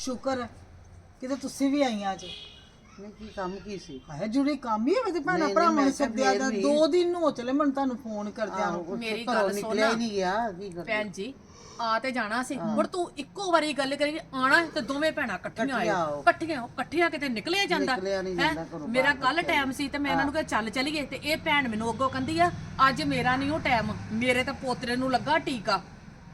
ਸ਼ੁਕਰ ਹੈ। ਕਿਤੇ ਤੁਸੀਂ ਵੀ ਆਈਆਂ ਜੀ ਨਹੀਂ ਕੀ ਕੰਮ ਕੀ ਸੀ? ਹੈ ਜੁੜੀ ਕੰਮ ਹੀ ਹੋਵੇ ਤੇ ਭੈਣਾ ਨਹੀਂ, ਭਰਾਵਾਂ ਮੈਂ ਕਿਹਾ ਸੱਦਿਆ ਫੇਰ ਦਾ ਵੀ। ਦੋ ਦਿਨ ਨੂੰ ਹੋ ਚਲੇ ਮੈਨੂੰ ਤੁਹਾਨੂੰ ਫੋਨ ਕਰਦਿਆਂ ਨੂੰ। ਆਹੋ, ਮੇਰੀ ਘਰੋਂ ਗੱਲ ਨਿਕਲਿਆ ਹੀ ਸੁਣ। ਨਹੀਂ ਗਿਆ ਕੀ ਕਰ ਭੈਣ ਜੀ ਆ ਤੇ ਜਾਣਾ ਸੀ। ਹੁਣ ਤੂੰ ਇੱਕੋ ਵਾਰੀ ਗੱਲ ਕਰੀ ਆਣਾ ਤੇ ਦੋਵੇਂ ਭੈਣਾਂ ਇਕੱਠੀਆਂ ਇਕੱਠੀਆਂ ਆਓ। ਇਕੱਠੀਆਂ ਇਕੱਠੀਆਂ ਕਿਤੇ ਨਿਕਲਿਆ ਜਾਂਦਾ। ਨਿਕਲਿਆ ਨਹੀਂ ਹੈਂ? ਜਾਂਦਾ ਘਰੋਂ ਮੇਰਾ ਬਾਹਰ ਕੱਲ ਟਾਈਮ ਸੀ ਤੇ ਮੈਂ ਇਹਨਾਂ ਨੂੰ ਕਿਹਾ ਚੱਲ ਚਲੀਏ ਤੇ ਇਹ ਭੈਣ ਮੈਨੂੰ ਅੱਗੋਂ ਕਹਿੰਦੀ ਆ ਅੱਜ ਮੇਰਾ ਨਹੀਂ ਉਹ ਟਾਈਮ ਮੇਰੇ ਤਾਂ ਪੋਤਰੇ ਨੂੰ ਲੱਗਾ ਟੀਕਾ।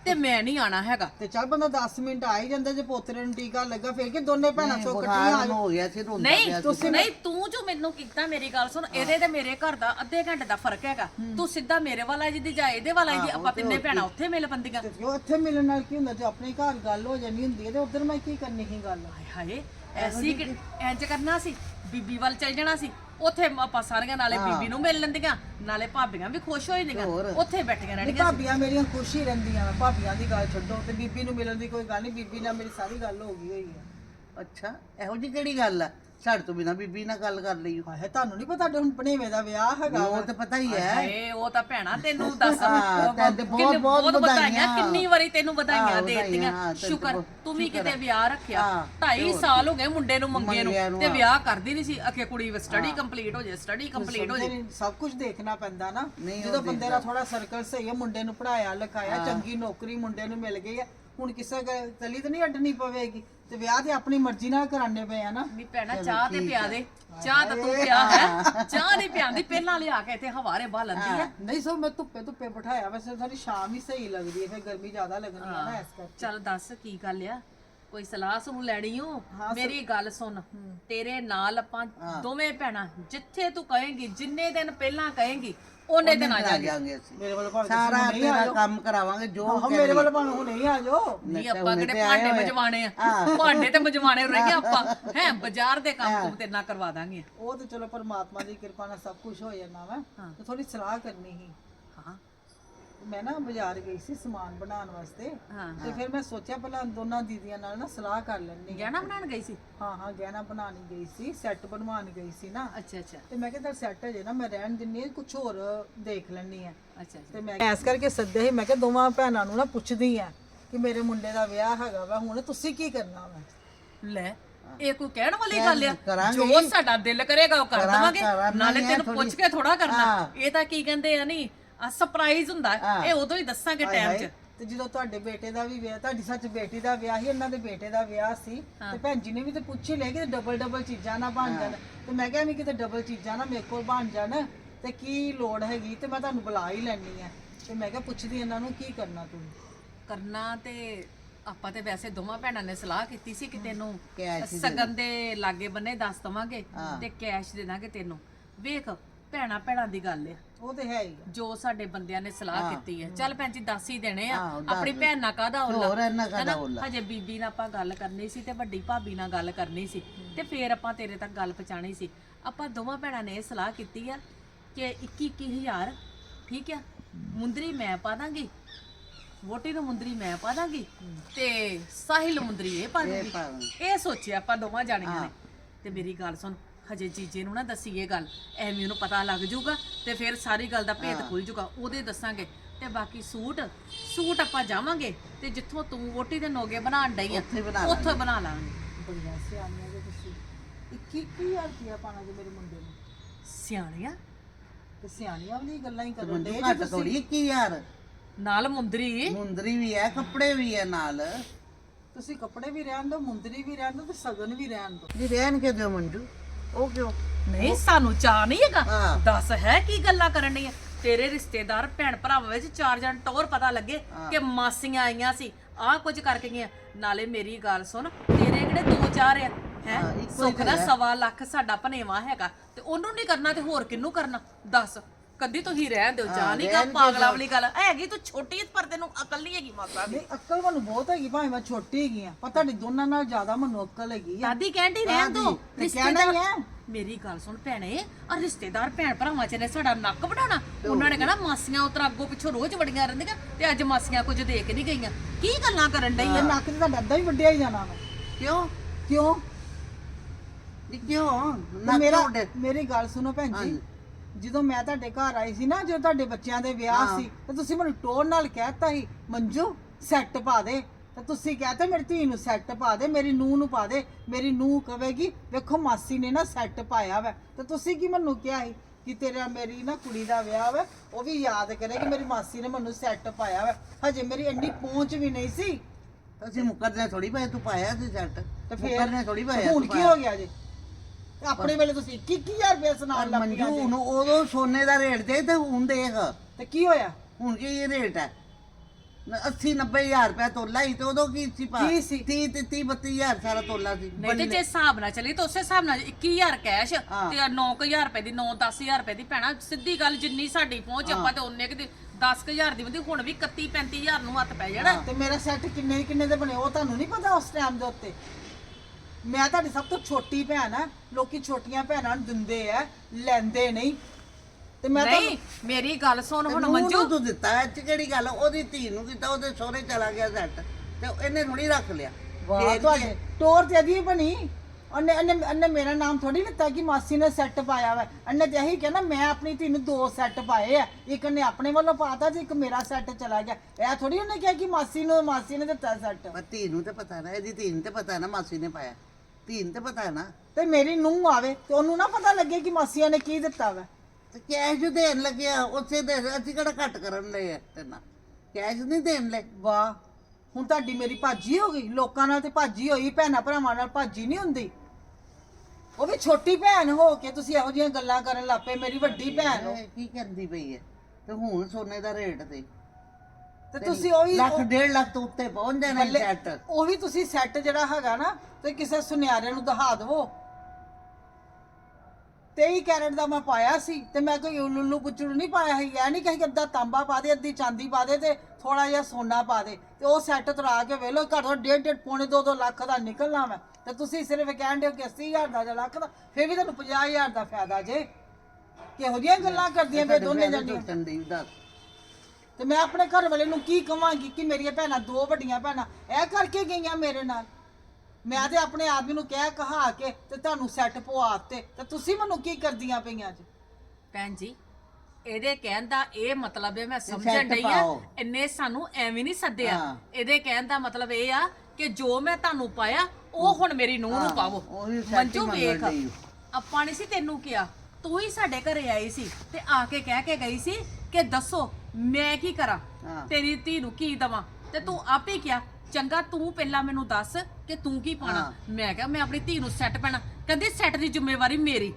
ਤੇ ਮੈਂ ਨਹੀਂ ਆਣਾ ਹੈਗਾ। ਤੇ ਚੱਲ ਬੰਦਾ 10 ਮਿੰਟ ਆ ਹੀ ਜਾਂਦਾ ਜੇ ਪੋਤਰੇ ਨੂੰ ਟੀਕਾ ਲੱਗਾ ਫਿਰ ਕਿ ਦੋਨੇ ਭੈਣਾਂ ਚੋਂ ਇਕੱਠੀਆਂ ਆ? ਬੁਖਾਰ ਹੋ ਗਿਆ ਸੀ ਰੋਂਦਾ ਨਹੀਂ ਪਿਆ ਸੀ ਤੁਸੀਂ ਨਹੀਂ ਤੂੰ ਜੋ ਮੈਨੂੰ ਕੀਤਾ ਮੇਰੀ ਗੱਲ ਸੁਣ ਇਹਦੇ ਤੇ ਮੇਰੇ ਘਰ ਦਾ ਅੱਧੇ ਘੰਟੇ ਦਾ ਫ਼ਰਕ ਹੈਗਾ। ਤੂੰ ਸਿੱਧਾ ਮੇਰੇ ਵੱਲ ਆਈ ਦੀ ਜਾਂ ਇਹਦੇ ਵੱਲ ਦੀ ਆਪਾਂ ਤਿੰਨੇ ਭੈਣਾਂ ਉੱਥੇ ਮਿਲ ਪੰਦੀਆਂ ਤੇ ਉਹ ਇੱਥੇ ਮਿਲਣ ਨਾਲ ਕੀ ਹੁੰਦਾ ਜੇ ਆਪਣੇ ਘਰ ਗੱਲ ਹੋ ਜਾਣੀ ਹੁੰਦੀ ਹੈ ਤੇ ਉਧਰ ਮੈਂ ਕੀ ਕਰਨੀ ਸੀ ਗੱਲ? ਹਾਏ ਹਾਏ ਐਸੀ ਕਿ ਇੰਜ ਕਰਨਾ ਸੀ ਬੀਬੀ ਵੱਲ ਚੱਲ ਜਾਣਾ ਸੀ ਉੱਥੇ ਆਪਾਂ ਸਾਰੀਆਂ ਨਾਲੇ ਬੀਬੀ ਨੂੰ ਮਿਲ ਲੈਂਦੀਆਂ ਨਾਲੇ ਭਾਬੀਆਂ ਵੀ ਖੁਸ਼ ਹੋ ਜਾਂਦੀਆਂ ਉੱਥੇ ਬੈਠੀਆਂ ਰਹਿਣਗੀਆਂ ਭਾਬੀਆਂ ਮੇਰੀਆਂ ਖੁਸ਼ ਹੀ ਰਹਿੰਦੀਆਂ। ਭਾਬੀਆਂ ਦੀ ਗੱਲ ਛੱਡੋ ਤੇ ਬੀਬੀ ਨੂੰ ਮਿਲਣ ਦੀ ਕੋਈ ਗੱਲ ਨਹੀਂ ਬੀਬੀ ਨਾਲ ਮੇਰੀ ਸਾਰੀ ਗੱਲ ਹੋ ਗਈ ਹੋਈ ਹੈ ਅੱਛਾ ਇਹੋ ਜੀ ਕਿਹੜੀ ਗੱਲ ਆ? ਸਾਡੇ ਤੋਂ ਬਿਨਾ ਬੀਬੀ ਨਾਲ ਗੱਲ ਕਰ ਲਈ ਹਾਏ ਤੁਹਾਨੂੰ ਨਹੀਂ ਪਤਾ ਹੁਣ ਭਣੇਵੇਂ ਦਾ ਵਿਆਹ ਹੈਗਾ ਉਹ ਤਾਂ ਪਤਾ ਹੀ ਹੈ। ਹਾਏ ਉਹ ਤਾਂ ਭੈਣਾ ਤੈਨੂੰ ਦੱਸ। ਹਾਂ, ਤੈਨੂੰ ਤੇ ਬਹੁਤ- ਕਿੰਨੇ- ਬਹੁਤ ਵਧਾਈਆਂ। ਕਿੰਨੀ ਵਾਰੀ ਤੈਨੂੰ ਵਧਾਈਆਂ ਹਾਂ, ਦੇ ਵਧਾਈਆਂ, ਦਿੱਤੀਆਂ। ਹਾਂ, ਤੈਨੂੰ ਸ਼ੁਕਰ ਬਹੁਤ- ਤੂੰ ਵੀ ਕਿਤੇ ਵਿਆਹ ਰੱਖਿਆ। ਹਾਂ, 2.5 ਸਾਲ ਹੋ ਗਏ ਮੁੰਡੇ ਨੂੰ ਮੰਗੇ ਮੰਗਿਆਂ ਨੂੰ ਨੂੰ, ਤੇ ਹਾਂ। ਵਿਆਹ ਕਰਦੀ ਨਹੀਂ ਸੀ। ਅਖੇ ਕੁੜੀ ਸਟੱਡੀ ਕੰਪਲੀਟ ਹੋ। ਜੇ ਸਟੱਡੀ ਕੰਪਲੀਟ ਹੋ ਜੇ। ਨਹੀਂ, ਸਭ ਕੁਝ ਦੇਖਣਾ ਪੈਂਦਾ ਨਾ। ਨਹੀਂ, ਉਹ ਜਦੋਂ ਬੰਦੇ ਦਾ ਥੋੜਾ ਸਰਕਲ ਸਹੀ ਹੈ ਮੁੰਡੇ ਨੂੰ ਪੜਾਇਆ ਲਿਖਾਇਆ ਚੰਗੀ ਨੌਕਰੀ ਮੁੰਡੇ ਨੂੰ ਮਿਲ ਗਈ ਹੈ ਹੁਣ ਕਿਸੇ ਗ- ਗਲੀ ਤੇ ਨਹੀਂ ਅੱਡਣੀ ਪਵੇਗੀ। ਤੇ ਵਿਆਹ ਤੇ ਆਪਣੀ ਮਰਜ਼ੀ ਨਾਲ ਕਰਾਣੇ ਪਏ ਆ ਨਾ। ਵੀ ਭੈਣਾ ਚਾਹ ਤੇ ਪਿਆ ਦੇ। ਚਾਹ ਤਾਂ ਤੂੰ ਪਿਆ ਹੈ। ਚਾਹ ਨਹੀਂ ਪਿਆਂਦੀ ਪਹਿਲਾਂ ਲਿਆ ਕੇ ਇੱਥੇ ਹਵਾਰੇ ਬਾ ਲੰਦੀ ਹੈ। ਨਹੀਂ ਸੋ ਮੈਂ ਧੁੱਪੇ ਧੁੱਪੇ ਬਿਠਾਇਆ ਵੈਸੇ ਸਾਰੀ ਸ਼ਾਮ ਹੀ ਸਹੀ ਲੱਗਦੀ ਹੈ ਫਿਰ ਗਰਮੀ ਜ਼ਿਆਦਾ ਲੱਗਣੀ ਹੈ ਨਾ ਇਸ ਕਰਕੇ। ਚੱਲ ਦੱਸ ਕੀ ਗੱਲ ਆ? ਕੋਈ ਸਲਾਹ ਸੁਣ ਲੈਣੀ ਓ ਮੇਰੀ ਗੱਲ ਸੁਣ। ਤੇਰੇ ਨਾਲ ਆਪਾਂ ਦੋਵੇਂ ਭੈਣਾਂ ਜਿੱਥੇ ਤੂੰ ਕਹੇਂਗੀ ਜਿੰਨੇ ਦਿਨ ਪਹਿਲਾਂ ਕਹੇਂਗੀ ਉਹਨੇ ਦਿਨ ਆ ਆ ਜਾਗੇ ਜਾਾਂਗੇ ਅਸੀਂ। ਮੇਰੇ ਵੱਲ ਭਾਵੇਂ ਸਾਰਾ ਤੇਰਾ ਕੰਮ ਕਰਾਵਾਂਗੇ ਜੋ ਹਾਂ ਮੇਰੇ ਵੱਲ ਭਾਵੇਂ ਹੁਣ ਨਹੀਂ ਆ ਜਾਓ। ਨਹੀਂ ਆਪਾਂ ਕਿਹੜੇ ਭਾਂਡੇ ਮਜਵਾਣੇ ਆ। ਭਾਂਡੇ ਤੇ ਮਜਵਾਣੇ ਰਹਿ ਗਏ ਆਪਾਂ। ਹੈ। ਬਾਜ਼ਾਰ ਦੇ ਕੰਮ ਕੁਮ ਤੇ ਨਾ ਕਰਵਾ ਦਾਂਗੇ। ਉਹ ਤੇ ਚਲੋ ਪਰਮਾਤਮਾ ਦੀ ਕਿਰਪਾ ਨਾਲ ਸਭ ਕੁਝ ਹੋ ਜਾਣਾ ਵਾ। ਤੇ ਥੋੜੀ ਸਲਾਹ ਕਰਨੀ ਸੀ। ਹਾਂ ਮੈਂ ਨਾ ਬਾਜ਼ਾਰ ਗਈ ਸੀ ਸਮਾਨ ਬਣਾਉਣ ਵਾਸਤੇ ਹਾਂ ਤੇ ਫਿਰ ਮੈਂ ਸੋਚਿਆ ਪਹਿਲਾਂ ਦੋਨਾਂ ਦੀਦੀਆਂ ਨਾਲ ਨਾ ਸਲਾਹ ਕਰ ਲੈਣੀ ਗਹਿਣਾ ਬਣਾਉਣ ਗਈ ਸੀ? ਹਾਂ ਹਾਂ ਗਹਿਣਾ ਬਣਾਉਣ ਗਈ ਸੀ ਸੈੱਟ ਬਣਵਾਉਣ ਗਈ ਸੀ ਨਾ। ਅੱਛਾ ਅੱਛਾ। ਤੇ ਮੈਂ ਕਿਹਾ ਤਾਂ ਸੈੱਟ ਹੈ ਜੇ ਨਾ ਮੈਂ ਰਹਿਣ ਦਿੰਨੀ ਆ ਕੁਝ ਹੋਰ ਦੇਖ ਲੈਣੀ ਆ ਅੱਛਾ ਤੇ ਮੈਂ ਐਸ ਕਰਕੇ ਸੱਦਿਆ ਸੀ ਮੈਂ ਕਿਹਾ ਦੋਵਾਂ ਭੈਣਾਂ ਨੂੰ ਨਾ ਪੁੱਛਦੀ ਆ ਕਿ ਮੇਰੇ ਮੁੰਡੇ ਦਾ ਵਿਆਹ ਹੈਗਾ ਵਾ ਹੁਣ ਤੁਸੀਂ ਕੀ ਕਰਨਾ ਵਾ? ਲੈ ਇਹ ਕੋਈ ਕਹਿਣ ਵਾਲੀ ਗੱਲ ਆ। ਜੋ ਸਾਡਾ ਦਿਲ ਕਰੇਗਾ ਉਹ ਕਰ ਦਵਾਂਗੇ। ਨਾਲੇ ਤੈਨੂੰ ਪੁੱਛ ਕੇ ਥੋੜਾ ਕਰਨਾ। ਇਹ ਤਾਂ ਕੀ ਕਹਿੰਦੇ ਆ ਨਹੀਂ ਆ ਸਰਪ੍ਰਾਈਜ਼ ਹੁੰਦਾ ਹੈ। ਇਹ ਉਦੋਂ ਹੀ ਦੱਸਾਂਗੇ ਟਾਈਮ 'ਚ। ਤੇ ਜਦੋਂ ਤੁਹਾਡੇ ਬੇਟੇ ਦਾ ਵੀ ਵਿਆਹ ਤੁਹਾਡੀ ਸੱਚ ਬੇਟੀ ਦਾ ਵਿਆਹ ਸੀ ਇਹਨਾਂ ਦੇ ਬੇਟੇ ਦਾ ਵਿਆਹ ਸੀ ਤੇ ਭੈਣ ਜੀ ਨੇ ਵੀ ਤੇ ਪੁੱਛ ਹੀ ਲਿਆ ਕਿ ਡਬਲ ਡਬਲ ਚੀਜ਼ਾਂ ਨਾ ਬਣ ਜਾਣ। ਤੇ ਮੈਂ ਕਿਹਾ ਵੀ ਕਿਤੇ ਡਬਲ ਚੀਜ਼ਾਂ ਨਾ ਮੇਰੇ ਕੋਲ ਬਣ ਜਾਣ ਤੇ ਕੀ ਲੋੜ ਹੈਗੀ? ਤੇ ਮੈਂ ਤੁਹਾਨੂੰ ਬੁਲਾ ਹੀ ਲੈਣੀ ਆ ਤੇ ਮੈਂ ਕਿਹਾ ਪੁੱਛਦੀ ਇਹਨਾਂ ਨੂੰ ਕੀ ਕਰਨਾ ਤੁਸੀਂ ਕਰਨਾ ਤੇ ਆਪਾਂ ਤੇ ਵੈਸੇ ਦੋਵਾਂ ਭੈਣਾਂ ਨੇ ਸਲਾਹ ਕੀਤੀ ਸੀ ਕਿ ਤੈਨੂੰ ਕੈਸ਼ ਸਗਨ ਦੇ ਲਾਗੇ ਬੰਨੇ ਦੱਸ ਦਵਾਂਗੇ ਤੇ ਕੈਸ਼ ਦੇ ਦਾਂਗੇ ਤੈਨੂੰ। ਵੇਖ ਭੈਣਾਂ ਭੈਣਾਂ ਦੀ ਗੱਲ ਆ। ਉਹ ਹੈ ਹੀ ਜੋ ਸਾਡੇ ਬੰਦਿਆਂ ਨੇ ਸਲਾਹ ਕੀਤੀ ਹੈ। ਚੱਲ ਭੈਣ ਜੀ ਦੱਸ ਹੀ ਦੇਣੇ ਆ। ਆਪਣੀ ਦੇ। ਭੈਣ ਨਾਲ ਕਾਦਾ ਹੋਲਾ ਹੋਰ ਇਹਨਾਂ ਕਾਹਦਾ ਹੌਲਾ। ਹਜੇ ਬੀਬੀ ਨਾਲ ਆਪਾਂ ਗੱਲ ਕਰਨੀ ਸੀ ਤੇ ਵੱਡੀ ਭਾਬੀ ਨਾਲ ਗੱਲ ਕਰਨੀ ਸੀ ਤੇ ਫੇਰ ਆਪਾਂ ਤੇਰੇ ਤੱਕ ਗੱਲ ਪਹੁੰਚਾਣੀ ਸੀ। ਆਪਾਂ ਦੋਵਾਂ ਭੈਣਾਂ ਨੇ ਇਹ ਸਲਾਹ ਕੀਤੀ ਆ ਕਿ 21000 ਠੀਕ ਆ? ਮੁੰਦਰੀ ਮੈਂ ਪਾ ਦਾਂਗੀ ਵੋਟੀ ਨੂੰ ਮੁੰਦਰੀ ਮੈਂ ਪਾ ਦਾਂਗੀ ਤੇ ਸਾਹਿਲ ਮੁੰਦਰੀ ਇਹ ਪਾ ਦਾਂਗੀ। ਇਹ ਸੋਚਿਆ ਆਪਾਂ ਦੋਵਾਂ ਜਾਣੀਆਂ ਨੇ। ਤੇ ਮੇਰੀ ਗੱਲ ਸੁਣ ਹਜੇ ਜੀਜੇ ਨੂੰ ਨਾ ਦੱਸੀ ਇਹ ਗੱਲ ਐਵੇਂ ਉਹਨੂੰ ਪਤਾ ਲੱਗ ਜਾਊਗਾ ਤੇ ਫਿਰ ਸਾਰੀ ਗੱਲ ਦਾ ਭੇਤ ਖੁੱਲ ਜਾਊਗਾ ਉਹਦੇ ਦੱਸਾਂਗੇ। ਤੇ ਬਾਕੀ ਸੂਟ ਸੂਟ ਆਪਾਂ ਜਾਵਾਂਗੇ ਤੇ ਜਿੱਥੋਂ ਤੂੰ ਵੋਟੀ ਦੇ ਨੋਗੇ ਬਣਾਉਣ ਡਈ ਆ ਉੱਥੇ ਬਣਾ ਉੱਥੋਂ ਬਣਾ ਲਾਂਗੇ। ਬੜੀਆਂ ਸਿਆਣੀਆਂ ਜੇ ਤੁਸੀਂ। 21000 ਰੁਪਇਆ ਪਾਣਾ ਜੇ ਮੇਰੇ ਮੁੰਡੇ ਨੂੰ। ਸਿਆਣਿਆ? ਤੇ ਸਿਆਣੀਆਂ ਵਾਲੀ ਗੱਲਾਂ ਹੀ ਕਰਨ ਮੁੰਡੇ ਦੇ ਘੱਟ ਥੋੜੀ 21000 ਨਾਲ ਮੁੰਦਰੀ? ਮੁੰਦਰੀ ਵੀ ਹੈ ਕੱਪੜੇ ਵੀ ਹੈ ਨਾਲ। ਤੁਸੀਂ ਕੱਪੜੇ ਵੀ ਰਹਿਣ ਦਿਓ ਮੁੰਦਰੀ ਵੀ ਰਹਿਣ ਦਿਓ ਤੇ ਸਗਨ ਵੀ ਰਹਿਣ ਦਿਓ। ਜੀ ਰਹਿਣ ਕੇ ਦਿਓ ਮੰਜੂ। ਉਹ ਕਿਉਂ? ਨਹੀਂ ਸਾਨੂੰ ਚਾਹ ਨਹੀਂ ਹੈਗਾ। ਹਾਂ। ਦੱਸ ਹੈ ਕੀ ਗੱਲਾਂ ਕਰਨ ਡਈ ਆ? ਤੇਰੇ ਰਿਸ਼ਤੇਦਾਰ ਭੈਣ ਭਰਾਵਾਂ ਵਿੱਚ ਚਾਰ ਜਣ ਟੋਰ ਪਤਾ ਲੱਗੇ ਕਿ ਮਾਸੀਆਂ ਆਈਆਂ ਸੀ। ਆਹ ਕੁਝ ਕਰਕੇ ਗਈਆਂ। ਨਾਲੇ ਮੇਰੀ ਗੱਲ ਸੁਣ ਤੇਰੇ ਕਿਹੜੇ ਦੋ ਚਾਰ ਆ? ਹੈ? ਹਾਂ, ਇੱਕੋ ਹੀ ਸੁੱਖ ਦਾ ਸਵਾ ਲੱਖ ਸਾਡਾ ਭਨੇਵਾ ਹੈਗਾ। ਤੇ ਉਹਨੂੰ ਨਹੀਂ ਕਰਨਾ ਤੇ ਹੋਰ ਕਿਹਨੂੰ ਕਰਨਾ? ਦੱਸ। ਕਦੀ ਤੁਸੀਂ ਰਹਿਣ ਦਿਓ ਜਾ ਨਹੀਂ ਕਾ ਪਾਗਲਾ ਵਾਲੀ ਗੱਲ। ਹੈਗੀ ਤੂੰ ਛੋਟੀ ਪਰ ਤੈਨੂੰ ਅਕਲ ਨਹੀਂ ਹੈਗੀ ਮਾਸਾ ਦੀ। ਨਹੀਂ ਅਕਲ ਮੈਨੂੰ ਬਹੁਤ ਹੈਗੀ ਭਾਵੇਂ ਮੈਂ ਛੋਟੀ ਹੈਗੀ ਆ ਪਰ ਤੁਹਾਡੀ ਦੋਨਾਂ ਨਾਲ ਜ਼ਿਆਦਾ ਮੈਨੂੰ ਅਕਲ ਹੈਗੀ ਆ। ਦਾਦੀ ਕਹਿੰਦੀ ਰਹਿਣ ਦੋ ਤੇ ਕਹਿਣਾ ਹੀ ਹੈ ਮੇਰੀ ਗੱਲ ਸੁਣ ਭੈਣੇ ਆ ਰਿਸ਼ਤੇਦਾਰ ਭੈਣ ਭਰਾਵਾਂ ਚ ਨੇ ਸਾਡਾ ਨੱਕ ਵਡਾਉਣਾ। ਉਹਨਾਂ ਨੇ ਕਹਣਾ ਮਾਸੀਆਂ ਉਤਰ ਅੱਗੋਂ ਪਿੱਛੋਂ ਰੋਜ਼ ਵੜੀਆਂ ਰਹਿੰਦੀਆਂ ਤੇ ਅੱਜ ਮਾਸੀਆਂ ਕੁਝ ਦੇ ਕੇ ਨਹੀਂ ਗਈਆਂ। ਕੀ ਗੱਲਾਂ ਕਰਨ ਡਈ ਇਹ ਨੱਕ ਤੇ ਤੁਹਾਡਾ ਅੱਧਾ ਹੀ ਵੱਡਿਆ ਹੀ ਜਾਣਾ ਵਾ। ਕਿਉਂ? ਕਿਉਂ? ਜੀ ਕਿਉਂ? ਤੇ ਨਾ ਮੇਰਾ ਕਿਉਂ ਮੇਰੀ ਗੱਲ ਸੁਣੋ ਭੈਣ ਜੀ। ਜਦੋਂ ਮੈਂ ਤੁਹਾਡੇ ਘਰ ਆਈ ਸੀ ਨਾ ਜਦੋਂ ਤੁਹਾਡੇ ਬੱਚਿਆਂ ਦੇ ਵਿਆਹ ਸੀ ਤੇ ਤੁਸੀਂ ਮੈਨੂੰ ਟੋਰ ਨਾਲ ਕਹਿਤਾ ਸੀ ਮੰਜੂ ਸੈੱਟ ਪਾ ਦੇ। ਤੇ ਤੁਸੀਂ ਕਹਤੇ ਮੇਰੀ ਧੀ ਨੂੰ ਸੈੱਟ ਪਾ ਦੇ ਮੇਰੀ ਨੂੰਹ ਨੂੰ ਪਾ ਦੇ ਮੇਰੀ ਨੂੰਹ ਕਵੇਗੀ ਵੇਖੋ ਮਾਸੀ ਨੇ ਨਾ ਸੈੱਟ ਪਾਇਆ ਵਾ। ਤੇ ਤੁਸੀਂ ਕੀ ਮੈਨੂੰ ਕਿਹਾ ਸੀ ਕਿ ਤੇਰਾ ਮੇਰੀ ਨਾ ਕੁੜੀ ਦਾ ਵਿਆਹ ਵਾ ਉਹ ਵੀ ਯਾਦ ਕਰੇ ਕਿ ਮੇਰੀ ਮਾਸੀ ਨੇ ਮੈਨੂੰ ਸੈੱਟ ਪਾਇਆ ਵਾ। ਹਜੇ ਮੇਰੀ ਇੰਨੀ ਪਹੁੰਚ ਵੀ ਨਹੀਂ ਸੀ। ਅਸੀਂ ਮੁੱਕਰਨੇ ਥੋੜੀ ਪਾਇਆ ਤੂੰ ਪਾਇਆ ਸੀ ਸੈੱਟ ਤੇ ਫਿਰ ਮੁੱਕਰਨੇ ਥੋੜੀ ਪਾਇਆ ਹੁਣ ਕੀ ਹੋ ਗਿਆ ਜੇ? ਆਪਣੇ ਵੇਲੇ ਤੁਸੀਂ 21000 ਰੁਪਏ ਸੁਣਾਉਣ ਲੱਗ ਮੰਜੂ ਪਏ ਹੁਣ ਉਦੋਂ ਸੋਨੇ ਦਾ ਰੇਟ ਤੇ ਤੇ ਹੁਣ ਦੇਖ। ਤੇ ਕੀ ਹੋਇਆ? ਹੁਣ ਕੀ ਇਹ ਰੇਟ ਹੈ? 80 90000 ਰੁਪਏ ਤੋਲਾ ਹੀ ਤੇ ਉਦੋਂ ਕੀ ਸੀ ਪਾ ਕੀ ਸੀ? 30 ਤੇ 30 32000 ਸਾਰਾ ਤੋਲਾ ਸੀ। ਨਹੀਂ ਤੇ ਜੇ ਹਿਸਾਬ ਨਾਲ ਚੱਲੀ ਤਾਂ ਉਸੇ ਹਿਸਾਬ ਨਾਲ 21000 ਕੈਸ਼ ਹਾਂ। ਤੇ 9000 ਰੁਪਏ ਦੀ 9-10000 ਰੁਪਏ ਦੀ ਭੈਣਾ ਸਿੱਧੀ ਗੱਲ ਜਿੰਨੀ ਸਾਡੀ ਪਹੁੰਚ ਆਪਾਂ ਤੇ ਉਹਨੇ ਕਿ 10000 ਦੀ ਹੁੰਦੀ ਹੁਣ ਵੀ 31 35000 ਨੂੰ ਹੱਥ ਪੈ ਜਾਣਾ। ਤੇ ਮੇਰਾ ਸੈੱਟ ਕਿੰਨੇ ਕਿੰਨੇ ਦੇ ਬਣੇ ਉਹ ਤੁਹਾਨੂੰ ਨਹੀਂ ਪਤਾ ਉਸ ਟਾਈਮ ਦੇ ਉੱਤੇ। ਮੈਂ ਤੁਹਾਡੀ ਸਭ ਤੋਂ ਛੋਟੀ ਭੈਣ ਆ ਲੋਕੀ ਛੋਟੀਆਂ ਭੈਣਾਂ ਨੂੰ ਦਿੰਦੇ ਆ ਲੈਂਦੇ ਨਹੀਂ। ਤੇ ਮੈਂ ਤਾਂ ਨਹੀਂ ਮੇਰੀ ਗੱਲ ਸੁਣ ਹੁਣ ਮੰਜੂ। ਤੂੰ ਦਿੱਤਾ ਇਹ ਚ ਕਿਹੜੀ ਗੱਲ ਉਹਦੀ ਧੀ ਨੂੰ ਕੀਤਾ ਉਹਦੇ ਸਹੁਰੇ ਚਲਾ ਗਿਆ ਸੈੱਟ ਤੇ ਇਹਨੇ ਥੋੜੀ ਰੱਖ ਲਿਆ। ਵਾਹ ਤੁਹਾਡੇ? ਟੋਰ ਤੇ ਅਦੀ ਬਣੀ। ਉਹਨੇ ਉਹਨੇ ਉਹਨੇ ਮੇਰਾ ਨਾਮ ਥੋੜੀ ਲਿੱਤਾ ਕਿ ਮਾਸੀ ਨੇ ਸੈੱਟ ਪਾਇਆ ਵਾ। ਉਹਨੇ ਤੇ ਇਹੀ ਕਹਿੰਦਾ ਮੈਂ ਆਪਣੀ ਧੀ ਨੂੰ ਦੋ ਸੈੱਟ ਪਾਏ ਆ। ਇੱਕ ਨੇ ਆਪਣੇ ਵੱਲੋਂ ਪਾਤਾ ਤੇ ਇੱਕ ਮੇਰਾ ਸੈੱਟ ਚਲਾ ਗਿਆ। ਇਹ ਥੋੜੀ ਉਹਨੇ ਕਿਹਾ ਕਿ ਮਾਸੀ ਨੂੰ ਮਾਸੀ ਨੇ ਦਿੱਤਾ ਸੈੱਟ ਧੀ ਨੂੰ ਤੇ ਪਤਾ ਨਾ ਇਹਦੀ ਧੀ ਨੂੰ ਤੇ ਪਤਾ ਨਾ ਮਾਸੀ ਨੇ ਪਾਇਆ। ਧੀ ਨੂੰ ਤੇ ਪਤਾ ਨਾ। ਤੇ ਮੇਰੀ ਨੂੰਹ ਆਵੇ ਤੇ ਉਹਨੂੰ ਨਾ ਪਤਾ ਲੱਗੇ ਕਿ ਮਾਸੀਆਂ ਨੇ ਕੀ ਦਿੱਤਾ ਵਾ। ਤੇ ਕੈਸ਼ ਜੋ ਦੇਣ ਲੱਗਿਆ ਉਸੇ ਦੇ ਅਸੀਂ ਕਿਹੜਾ ਘੱਟ ਕਰਨ ਲਏ ਆ ਤੇ ਨਾ। ਕੈਸ਼ ਨਹੀਂ ਦੇਣ ਲੈ ਵਾਹ ਹੁਣ ਤੁਹਾਡੀ ਮੇਰੀ ਭਾਜੀ ਹੋ ਗਈ। ਲੋਕਾਂ ਨਾਲ ਤੇ ਭਾਜੀ ਹੋਈ ਭੈਣਾ ਭਰਾਵਾਂ ਨਾਲ ਭਾਜੀ ਨਹੀਂ ਹੁੰਦੀ। ਉਹ ਵੀ ਛੋਟੀ ਭੈਣ ਹੋ ਕੇ ਤੁਸੀਂ ਇਹੋ ਜਿਹੀਆਂ ਗੱਲਾਂ ਕਰਨ ਲੱਪੇ ਮੇਰੀ ਵੱਡੀ ਭੈਣ ਹੋ। ਕੀ ਕਰਦੀ ਪਈ ਹੈ? ਤੇ ਹੁਣ ਸੋਨੇ ਦਾ ਰੇਟ ਤੇ ਤੇ ਤੁਸੀਂ ਉਹ ਵੀ ਲੱਖ ਡੇਢ ਲੱਖ ਤੋਂ ਉੱਤੇ ਪਹੁੰਚ ਜਾਣਾ ਬੱਲੇ- ਸੈੱਟ ਉਹ ਵੀ ਤੁਸੀਂ ਸੈੱਟ ਜਿਹੜਾ ਹੈਗਾ ਨਾ ਤੇ ਕਿਸੇ ਸੁਨਿਆਰੇ ਨੂੰ ਦਿਖਾ ਦਿਵੋ। 23 ਕੈਰਟ ਦਾ ਮੈਂ ਪਾਇਆ ਸੀ ਤੇ ਮੈਂ ਕੋਈ ਲੁੱਲੂ ਪੁੱਚੜੂ ਨਹੀਂ ਪਾਇਆ ਸੀ। ਇਹ ਨਹੀਂ ਕਹੀ ਕਿ ਅੱਧਾ ਤਾਂਬਾ ਪਾ ਦੇ ਅੱਧੀ ਚਾਂਦੀ ਪਾ ਦੇ ਤੇ ਥੋੜਾ ਜਿਹਾ ਸੋਨਾ ਪਾ ਦੇ। ਤੇ ਉਹ ਸੈੱਟ ਤਰਾ ਕੇ ਵੇਲੋ ਤੋਂ ਡੇਢ ਡੇਢ ਪੌਣੇ 2 2 ਲੱਖ ਦਾ ਨਿਕਲਣਾ ਮੈਂ ਤੇ ਤੁਸੀਂ ਸਿਰਫ ਕਹਿੰਦੇ ਹੋ ਕਿ 80000 ਦਾ ਜਾਂ ਲੱਖ ਦਾ ਫਿਰ ਵੀ ਤੁਹਾਨੂੰ 50000 ਦਾ ਫਾਇਦਾ ਜੇ। ਕਿਹੋ ਜਿਹੀਆਂ ਗੱਲਾਂ ਕਰਦੀਆਂ ਵੇ ਦੋਨੇ ਜਣੀਆਂ? ਚੰਡੀ ਦੱਸ। ਤੇ ਮੈਂ ਆਪਣੇ ਘਰ ਵਾਲੇ ਨੂੰ ਕੀ ਕਵਾਂਗੀ ਕਿ ਮੇਰੀਆਂ ਭੈਣਾਂ ਦੋ ਵੱਡੀਆਂ ਭੈਣਾਂ ਇਹ ਕਰਕੇ ਗਈਆਂ ਮੇਰੇ ਨਾਲ ਮੈਂ ਤੇ ਆਪਣੇ ਆਦਮੀ ਨੂੰ ਕਹਿ ਕਹਾ ਕੇ ਤੇ ਤੁਹਾਨੂੰ ਸੈੱਟ ਪਵਾਤੇ ਤੇ ਤੁਸੀਂ ਮੈਨੂੰ ਕੀ ਕਰਦੀਆਂ ਪਈਆਂ ਜੀ ਭੈਣ ਜੀ ਇਹਦੇ ਕਹਿਣ ਦਾ ਇਹ ਮਤਲਬ ਹੈ ਮੈਂ ਸਮਝਣ ਡਈ ਆ ਪਾਓ। ਇੰਨੇ ਸਾਨੂੰ ਐਵੇਂ ਨਹੀਂ ਸੱਦਿਆ ਹਾਂ। ਇਹਦੇ ਕਹਿਣ ਦਾ ਮਤਲਬ ਇਹ ਆ ਕਿ ਜੋ ਮੈਂ ਤੁਹਾਨੂੰ ਪਾਇਆ ਉਹ ਹੁਣ ਮੇਰੀ ਨੂੰਹ ਨੂੰ ਪਾਵੋ ਉਹੀ ਸੈੱਟ ਹੀ ਮੰਜੂ ਮੰਗਣ ਵੇਖ ਡਈ ਓ। ਆਪਾਂ ਨਹੀਂ ਸੀ ਤੈਨੂੰ ਕਿਹਾ ਤੂੰ ਹੀ ਸਾਡੇ ਘਰੇ ਆਈ ਸੀ ਤੇ ਆ ਕੇ ਕਹਿ ਕੇ ਗਈ ਸੀ ਕਿ ਦੱਸੋ ਮੈਂ ਕੀ ਕਰਾਂ? ਹਾਂ। ਤੇਰੀ ਧੀ ਨੂੰ ਕੀ ਦਵਾਂ? ਤੇ ਤੂੰ ਆਪੇ ਕਿਹਾ ਚੰਗਾ ਤੂੰ ਪਹਿਲਾਂ ਮੈਨੂੰ ਦੱਸ ਕਿ ਤੂੰ ਕੀ ਪਾਣਾ ਹਾਂ। ਮੈਂ ਕਿਹਾ ਮੈਂ ਆਪਣੀ ਧੀ ਨੂੰ ਸੈੱਟ ਪੈਣਾ। ਕਹਿੰਦੀ ਸੈੱਟ ਦੀ ਜ਼ਿੰਮੇਵਾਰੀ ਮੇਰੀ।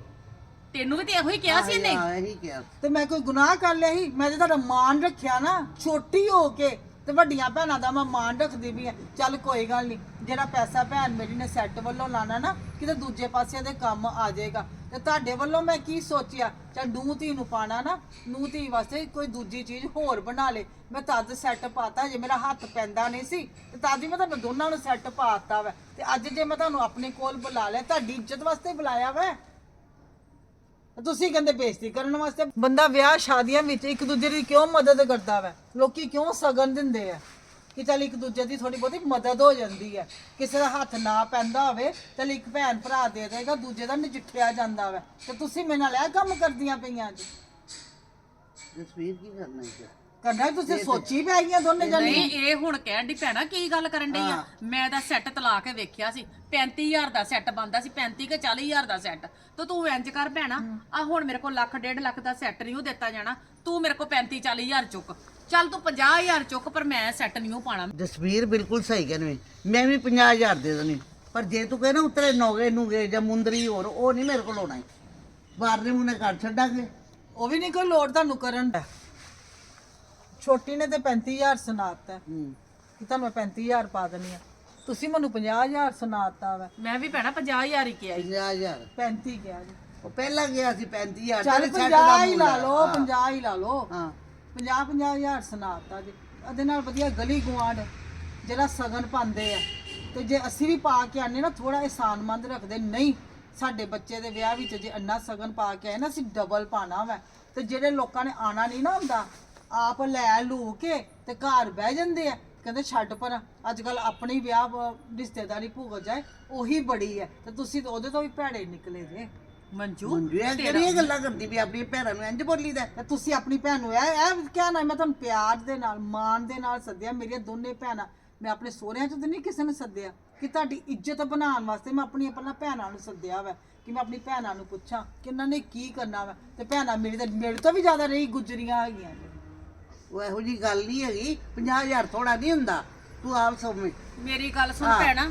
ਤੈਨੂੰ ਵੀ ਤੇ ਇਹੋ ਹੀ ਕਿਹਾ ਸੀ ਇਹਨੇ? ਹਾਂ ਇਹੀ ਕਿਹਾ। ਤੇ ਮੈਂ ਕੋਈ ਗੁਨਾਹ ਕਰ ਲਿਆ ਸੀ? ਮੈਂ ਤੇ ਤੁਹਾਡਾ ਮਾਣ ਰੱਖਿਆ ਨਾ ਛੋਟੀ ਹੋ ਕੇ। ਤੇ ਵੱਡੀਆਂ ਭੈਣਾਂ ਦਾ ਮੈਂ ਮਾਣ ਰੱਖਦੀ ਵੀ ਆ ਚੱਲ ਕੋਈ ਗੱਲ ਨਹੀਂ ਜਿਹੜਾ ਪੈਸਾ ਭੈਣ ਮੇਰੀ ਨੇ ਸੈੱਟ ਵੱਲੋਂ ਲਾਣਾ ਨਾ ਕਿਤੇ ਦੂਜੇ ਪਾਸੇ ਦੇ ਕੰਮ ਆ ਜਾਏਗਾ। ਤੇ ਤੁਹਾਡੇ ਵੱਲੋਂ ਮੈਂ ਕੀ ਸੋਚਿਆ? ਚੱਲ ਨੂੰਹ ਧੀ ਨੂੰ ਪਾਣਾ ਨਾ, ਨੂੰਹ ਧੀ ਵਾਸਤੇ ਕੋਈ ਦੂਜੀ ਚੀਜ਼ ਹੋਰ ਬਣਾ ਲੇ। ਮੈਂ ਤਦ ਸੈੱਟ ਪਾਤਾ, ਜੇ ਮੇਰਾ ਹੱਥ ਪੈਂਦਾ ਨਹੀਂ ਸੀ, ਤੇ ਤਦ ਹੀ ਮੈਂ ਤੁਹਾਨੂੰ ਦੋਨਾਂ ਨੂੰ ਸੈੱਟ ਪਾਤਾ ਵਾ। ਤੇ ਅੱਜ ਜੇ ਮੈਂ ਤੁਹਾਨੂੰ ਆਪਣੇ ਕੋਲ ਬੁਲਾ ਲਿਆ, ਤੁਹਾਡੀ ਇੱਜ਼ਤ ਵਾਸਤੇ ਬੁਲਾਇਆ ਵਾ। ਤੁਸੀਂ ਕਹਿੰਦੇ ਬੇਇੱਜ਼ਤੀ ਕਰਨ ਵਾਸਤੇ। ਬੰਦਾ ਵਿਆਹ ਸ਼ਾਦੀਆਂ ਵਿੱਚ ਇੱਕ ਦੂਜੇ ਦੀ ਕਿਉਂ ਮਦਦ ਕਰਦਾ ਵੈ? ਲੋਕੀ ਕਿਉਂ ਸਗਨ ਦਿੰਦੇ ਆ? ਕਿ ਚੱਲ ਇੱਕ ਦੂਜੇ ਦੀ ਥੋੜੀ ਬਹੁਤੀ ਮਦਦ ਹੋ ਜਾਂਦੀ ਹੈ। ਕਿਸੇ ਦਾ ਹੱਥ ਨਾ ਪੈਂਦਾ ਹੋਵੇ ਚੱਲ ਇੱਕ ਭੈਣ ਭਰਾ ਦੇ ਦੇਗਾ ਦੂਜੇ ਦਾ ਨਜਿੱਠਿਆ ਜਾਂਦਾ ਵੈ। ਤੇ ਤੁਸੀਂ ਮੇਰੇ ਨਾਲ ਇਹ ਕੰਮ ਕਰਦੀਆਂ ਪਈਆਂ ਜੀ। ਜਸਵੀਰ ਕੀ ਕਰਨਾ ਹੈ ਕਰਨਾ ਤੁਸੀਂ ਸੋਚੀ ਪੈ ਗਈਆਂ ਦੋਨੇ ਜਣੇ ਨਹੀਂ ਇਹ ਹੁਣ ਕਹਿਣ ਦੀ ਭੈਣਾ ਕੀ ਗੱਲ ਕਰਨ ਡਈ ਆ? ਮੈਂ ਤਾਂ ਸੈੱਟ ਤਲਾ ਕੇ ਵੇਖਿਆ ਸੀ। 35000 ਦਾ ਸੈੱਟ ਬੰਦਾ ਸੀ 35 ਕੇ 40000 ਦਾ ਸੈੱਟ ਤੇ ਤੂੰ ਇੰਜ ਕਰ ਭੈਣਾ ਆ ਹੁਣ ਮੇਰੇ ਕੋਲ ਲੱਖ ਡੇਢ ਲੱਖ ਦਾ ਸੈੱਟ ਨਹੀਂ ਉਹ ਦਿੱਤਾ ਜਾਣਾ। ਤੂੰ ਮੇਰੇ ਕੋਲ 35 40000 ਚੁੱਕ। ਚੱਲ ਤੂੰ 50000 ਚੁੱਕ ਪਰ ਮੈਂ ਸੈੱਟ ਨਹੀਂ ਉਹ ਪਾਣਾ ਜਸਵੀਰ ਬਿਲਕੁਲ ਸਹੀ ਕਹਿੰਦੀ ਮੈਂ ਵੀ 50000 ਦੇ ਦੇਣੀ। ਪਰ ਜੇ ਤੂੰ ਕਹੇ ਨਾ ਉਤਰੇ ਨੋਗੇ ਨੂਗੇ ਜਾਂ ਮੁੰਦਰੀ ਹੋਰ ਉਹ ਨਹੀਂ ਮੇਰੇ ਕੋਲ ਹੋਣਾ। ਬਾਹਰਲੇ ਮੂੰਹ ਨੇ ਕਰ ਛੱਡਾਂਗੇ। ਉਹ ਵੀ ਨਹੀਂ ਕੋਈ ਲੋੜ ਤੁਹਾਨੂੰ ਕਰਨ ਦਾ। ਛੋਟੀ ਨੇ ਤੇ 35000 ਸੁਣਾਤਾ। ਹੂੰ। ਕਿ ਤੁਹਾਨੂੰ ਮੈਂ 35000 ਪਾ ਦੇਣੀ ਆ। ਤੁਸੀਂ ਮੈਨੂੰ 50000 ਸੁਣਾਤਾ ਵਾ। ਮੈਂ ਵੀ ਭੈਣਾ 50000 ਹੀ ਕਿਹਾ ਸੀ। 50000 35 ਕਿਹਾ ਜੀ ਉਹ ਪਹਿਲਾਂ ਗਿਆ ਸੀ 35000 ਚੱਲ ਤੇਰੇ ਛੱਡ 50 ਦਾ ਹੀ ਲਾ। ਲਓ ਹਾਂ, 50 ਹੀ ਲਾ ਲਓ। ਹਾਂ। 50 50000 ਸੁਣਾਤਾ ਜੀ। ਉਹਦੇ ਨਾਲ ਵਧੀਆ ਗਲੀ ਗੁਆਂਢ, ਜਿਹੜਾ ਸਗਨ ਪਾਉਂਦੇ ਆ। ਤੇ ਜੇ ਅਸੀਂ ਵੀ ਪਾ ਕੇ ਆਨੇ ਨਾ ਥੋੜਾ ਇਸਾਨਮੰਦ ਰੱਖਦੇ, ਨਹੀਂ, ਸਾਡੇ ਬੱਚੇ ਦੇ ਵਿਆਹ ਵਿੱਚ ਜੇ ਅੰਨਾ ਸਗਨ ਪਾ ਕੇ ਆਏ ਨਾ, ਅਸੀਂ ਡਬਲ ਪਾਣਾ ਵਾ। ਤੇ ਜਿਹੜੇ ਲੋਕਾਂ ਨੇ ਆਣਾ ਨਹੀਂ ਨਾ ਹੁੰਦਾ, ਆਪ ਲੈ ਲੂ ਕੇ ਤੇ ਘਰ ਬਹਿ ਜਾਂਦੇ ਆ। ਕਹਿੰਦੇ ਛੱਡ ਪਰ ਅੱਜ ਕੱਲ ਆਪਣੀ ਵਿਆਹ ਰਿਸ਼ਤੇਦਾਰੀ ਭੁਗਤ ਜਾਏ, ਉਹੀ ਬੜੀ ਹੈ ਤੇ ਤੁਸੀਂ ਤਾਂ ਉਹਦੇ ਤੋਂ ਵੀ ਭੈੜੇ ਨਿਕਲੇ ਜੇ। ਮੰਜੂ ਮੁੰਡੇ ਇਹ ਕਿਹੜੀਆਂ ਗੱਲਾਂ ਕਰਦੀ ਵੀ ਆਪਣੀ ਭੈਣਾਂ ਨੂੰ ਇੰਜ ਬੋਲੀਦਾ ਤੇ ਤੁਸੀਂ ਆਪਣੀ ਭੈਣ ਨੂੰ ਇਹ ਇਹ ਕਹਿਣਾ ਮੈਂ ਤੁਹਾਨੂੰ ਪਿਆਰ ਦੇ ਨਾਲ ਮਾਣ ਦੇ ਨਾਲ ਸੱਦਿਆ ਮੇਰੀਆਂ ਦੋਨੇ ਭੈਣਾਂ ਮੈਂ ਆਪਣੇ ਸਹੁਰਿਆਂ ਚ ਤਾਂ ਨਹੀਂ ਕਿਸੇ ਨੂੰ ਸੱਦਿਆ ਕਿ ਤੁਹਾਡੀ ਇੱਜ਼ਤ ਬਣਾਉਣ ਵਾਸਤੇ ਮੈਂ ਆਪਣੀ ਆਪਣਾ ਭੈਣਾਂ ਨੂੰ ਸੱਦਿਆ ਵਾ ਕਿ ਮੈਂ ਆਪਣੀ ਭੈਣਾਂ ਨੂੰ ਪੁੱਛਾਂ ਕਿ ਇਹਨਾਂ ਨੇ ਕੀ ਕਰਨਾ ਵਾ ਤੇ ਭੈਣਾਂ ਮੇਰੀ ਤਾਂ ਮੇਰੇ ਤੋਂ ਵੀ ਜ਼ਿਆਦਾ ਰਹੀ ਗੁਜਰੀਆਂ ਹੈਗੀਆਂ ਨੇ। ਉਹ ਇਹੋ ਜੀ ਗੱਲ ਨਹੀਂ ਹੈਗੀ 50000 ਥੋੜਾ ਨਹੀਂ ਹੁੰਦਾ ਤੂੰ ਆਪ ਸਮਝ। ਮੇਰੀ ਗੱਲ ਸੁਣ ਭੈਣਾ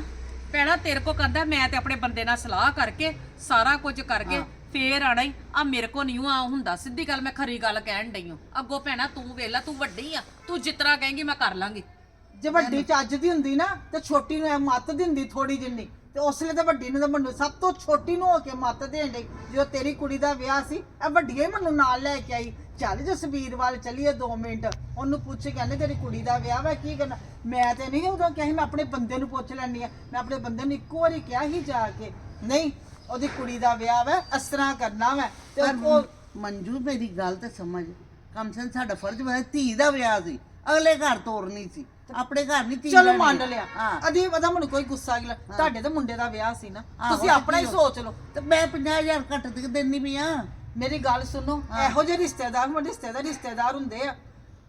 ਭੈਣਾ ਤੇਰੇ ਕੋ ਕਹਿੰਦਾ ਮੈਂ ਤੇ ਆਪਣੇ ਬੰਦੇ ਨਾਲ ਸਲਾਹ ਕਰਕੇ ਸਾਰਾ ਕੁਝ ਕਰਕੇ ਫੇਰ ਆਣਾ ਹੀ ਆ ਮੇਰੇ ਕੋ ਨਹੀਂ ਆ ਹੁੰਦਾ। ਸਿੱਧੀ ਗੱਲ ਮੈਂ ਖਰੀ ਗੱਲ ਕਹਿਣ ਡਈ ਹਾਂ ਅੱਗੋਂ ਭੈਣਾ ਤੂੰ ਵੇਲਾ ਤੂੰ ਵੱਡੀ ਆ। ਤੂੰ ਜਿਤਨਾ ਕਹੇਂਗੀ ਮੈਂ ਕਰ ਲਾਂਗੀ। ਜੇ ਵੱਡੀ ਚੱਜ ਦੀ ਹੁੰਦੀ ਨਾ ਤੇ ਛੋਟੀ ਨੂੰ ਇਹ ਮੱਤ ਦਿੰਦੀ ਥੋੜੀ ਜਿੰਨੀ। ਤੇ ਉਸ ਵੇਲੇ ਤਾਂ ਵੱਡੀ ਨੂੰ ਤਾਂ ਮੈਨੂੰ ਸਭ ਤੋਂ ਛੋਟੀ ਨੂੰ ਹੋ ਕੇ ਮੱਤ ਦੇਣ ਡਈ ਜਦੋਂ ਤੇਰੀ ਕੁੜੀ ਦਾ ਵਿਆਹ ਸੀ ਇਹ ਵੱਡੀਆਂ ਹੀ ਮੈਨੂੰ ਨਾਲ ਲੈ ਕੇ ਆਈ। ਚੱਲ ਜਸਵੀਰ ਵੱਲ ਚੱਲੀਏ 2 ਮਿੰਟ ਉਹਨੂੰ ਪੁੱਛ ਕੇ ਕਹਿੰਦੇ ਤੇਰੀ ਕੁੜੀ ਦਾ ਵਿਆਹ ਵਾ ਕੀ ਕਰਨਾ? ਮੈਂ ਤੇ ਨਹੀਂ ਉਦੋਂ ਕਿਹਾ ਸੀ ਮੈਂ ਆਪਣੇ ਬੰਦੇ ਨੂੰ ਪੁੱਛ ਲੈਣੀ ਆ ਮੈਂ ਆਪਣੇ ਬੰਦੇ ਨੂੰ ਇੱਕੋ ਵਾਰੀ ਕਿਹਾ ਹੀ ਜਾ ਕੇ ਨਹੀਂ ਉਹਦੀ ਕੁੜੀ ਦਾ ਵਿਆਹ ਵਾ ਇਸ ਤਰ੍ਹਾਂ ਕਰਨਾ ਵਾ। ਤੇ ਉਹ ਮੰਜੂ ਮੇਰੀ ਗੱਲ ਤੇ ਸਮਝ। ਕਮ ਸੇ ਕਮ ਸਾਡਾ ਫਰਜ਼ ਬਣਦਾ ਧੀ ਦਾ ਵਿਆਹ ਸੀ ਅਗਲੇ ਘਰ ਤੋਰਨੀ ਸੀ। ਆਪਣੇ ਘਰ ਨਹੀਂ ਧੀ ਚਲੋ। ਮੰਨ ਲਿਆ। ਹਾਂ। ਅਦੀ ਉਹਦਾ ਮੈਨੂੰ ਕੋਈ ਗੁੱਸਾ ਨਹੀਂ ਤੁਹਾਡੇ ਤਾਂ ਮੁੰਡੇ ਦਾ ਵਿਆਹ ਸੀ ਨਾ। ਤੁਸੀਂ ਆਪਣਾ ਹੀ ਸੋਚ ਲਓ। ਤੇ ਮੈਂ 50000 ਘੱਟ ਤੇ ਦੇਣੀ ਵੀ ਆ। ਮੇਰੀ ਗੱਲ ਸੁਣੋ ਇਹੋ ਜਿਹੇ ਰਿਸ਼ਤੇਦਾਰ ਮੋ ਰਿਸ਼ਤੇਦਾਰ ਰਿਸ਼ਤੇਦਾਰ ਹੁੰਦੇ ਆ।